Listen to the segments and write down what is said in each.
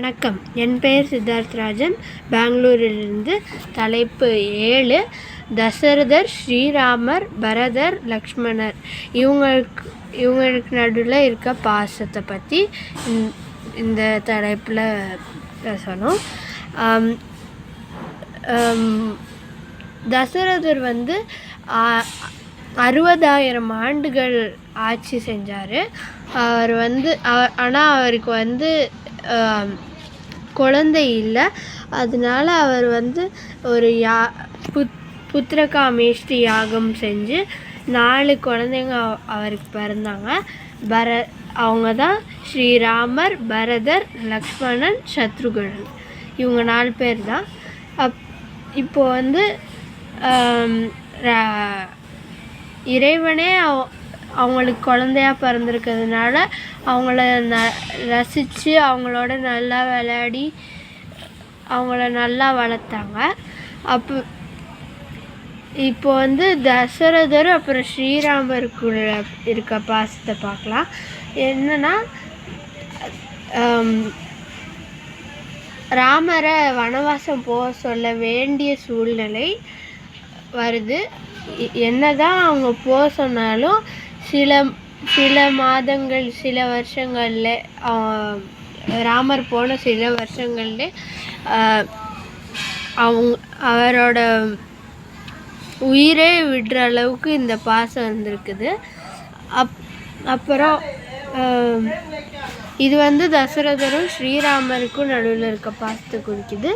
வணக்கம். என் பெயர் சித்தார்த் ராஜன். பெங்களூரிலிருந்து தலைப்பு ஏழு தசரதர் ஸ்ரீராமர் பரதர் லக்ஷ்மணர். இவங்களுக்கு இவங்களுக்கு நடுவில் இருக்க பாசத்தை பற்றி இந்த- இந்த தலைப்பில் பேசணும். தசரதர் வந்து அறுபதாயிரம் ஆண்டுகள் ஆட்சி செஞ்சார். அவர் வந்து ஆனால் அவருக்கு வந்து குழந்தை இல்லை. அதனால அவர் வந்து ஒரு யா புத் புத்திரகாமேஷ்டி யாகம் செஞ்சு நாலு குழந்தைங்க அவருக்கு பிறந்தாங்க. பர அவங்க தான் ஸ்ரீராமர் பரதர் லக்ஷ்மணன் சத்ருகன். இவங்க நாலு பேர் தான் அப் இப்போ வந்து ரா- இறைவனே அவ- அவங்களுக்கு குழந்தையா பிறந்திருக்கிறதுனால அவங்கள ந ரசித்து அவங்களோட நல்லா விளையாடி அவங்கள நல்லா வளர்த்தாங்க. அப்போ இப்போ வந்து தசரதர் அப்புறம் ஸ்ரீராமருக்குள்ள இருக்க பாசத்தை பார்க்கலாம். என்னன்னா ராமரை வனவாசம் போக சொல்ல வேண்டிய சூழ்நிலை வருது. என்னதான் அவங்க போக சொன்னாலும் சில சில மாதங்கள் சில வருஷங்களில் ராமர் போன சில வருஷங்கள்ல அவங்க அவரோட உயிரே விடுற அளவுக்கு இந்த பாசம் வந்திருக்குது அப் அப்புறம் இது வந்து தசரதரும் ஸ்ரீராமருக்கும் நடுவில் இருக்க பாசத்தை குறிக்குது.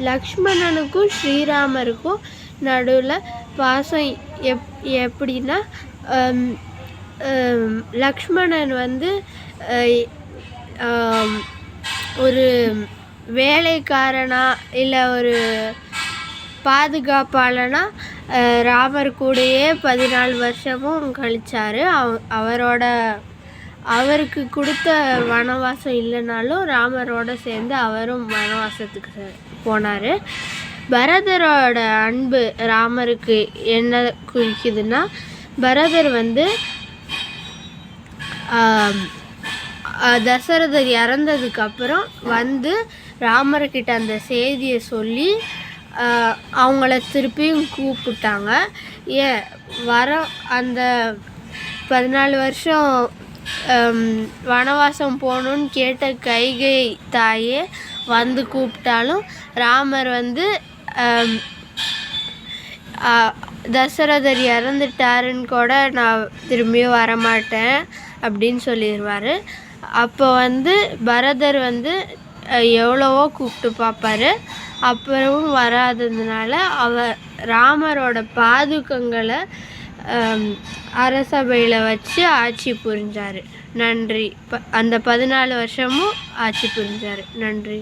லக்ஷ்மணனுக்கும் ஸ்ரீராமருக்கும் நடுவில் பாசம் எப் எப்படின்னா லக்ஷ்மணன் வந்து ஒரு வேலைக்காரனா இல்லை ஒரு பாதுகாப்பாளனா ராமர் கூடயே பதினாலு வருஷமும் கழிச்சார். அவ- அவரோட அவருக்கு கொடுத்த வனவாசம் இல்லைனாலும் ராமரோட சேர்ந்து அவரும் வனவாசத்துக்கு போனார். பரதரோட அன்பு ராமருக்கு என்ன குறிக்குதுன்னா பரதர் வந்து தசரதர் இறந்ததுக்கு அப்புறம் வந்து ராமர்கிட்ட அந்த செய்தியை சொல்லி அவங்கள திருப்பியும் கூப்பிட்டாங்க. ஏ வர அந்த பதினாலு வருஷம் வனவாசம் போகணுன்னு கேட்ட கைகை தாயே வந்து கூப்பிட்டாலும் ராமர் வந்து தசரதர் இறந்துட்டாருன்னு கூட நான் திரும்பியும் வரமாட்டேன் அப்படின்னு சொல்லிடுவார் அப்போ வந்து பரதர் வந்து எவ்வளவோ கூப்பிட்டு பார்ப்பாரு. அப்புறமும் வராததுனால அவர் ராமரோட பாதுகங்களை அரசபையில் வச்சு ஆட்சி புரிஞ்சார். நன்றி. ப அந்த பதினாலு வருஷமும் ஆட்சி புரிஞ்சார். நன்றி.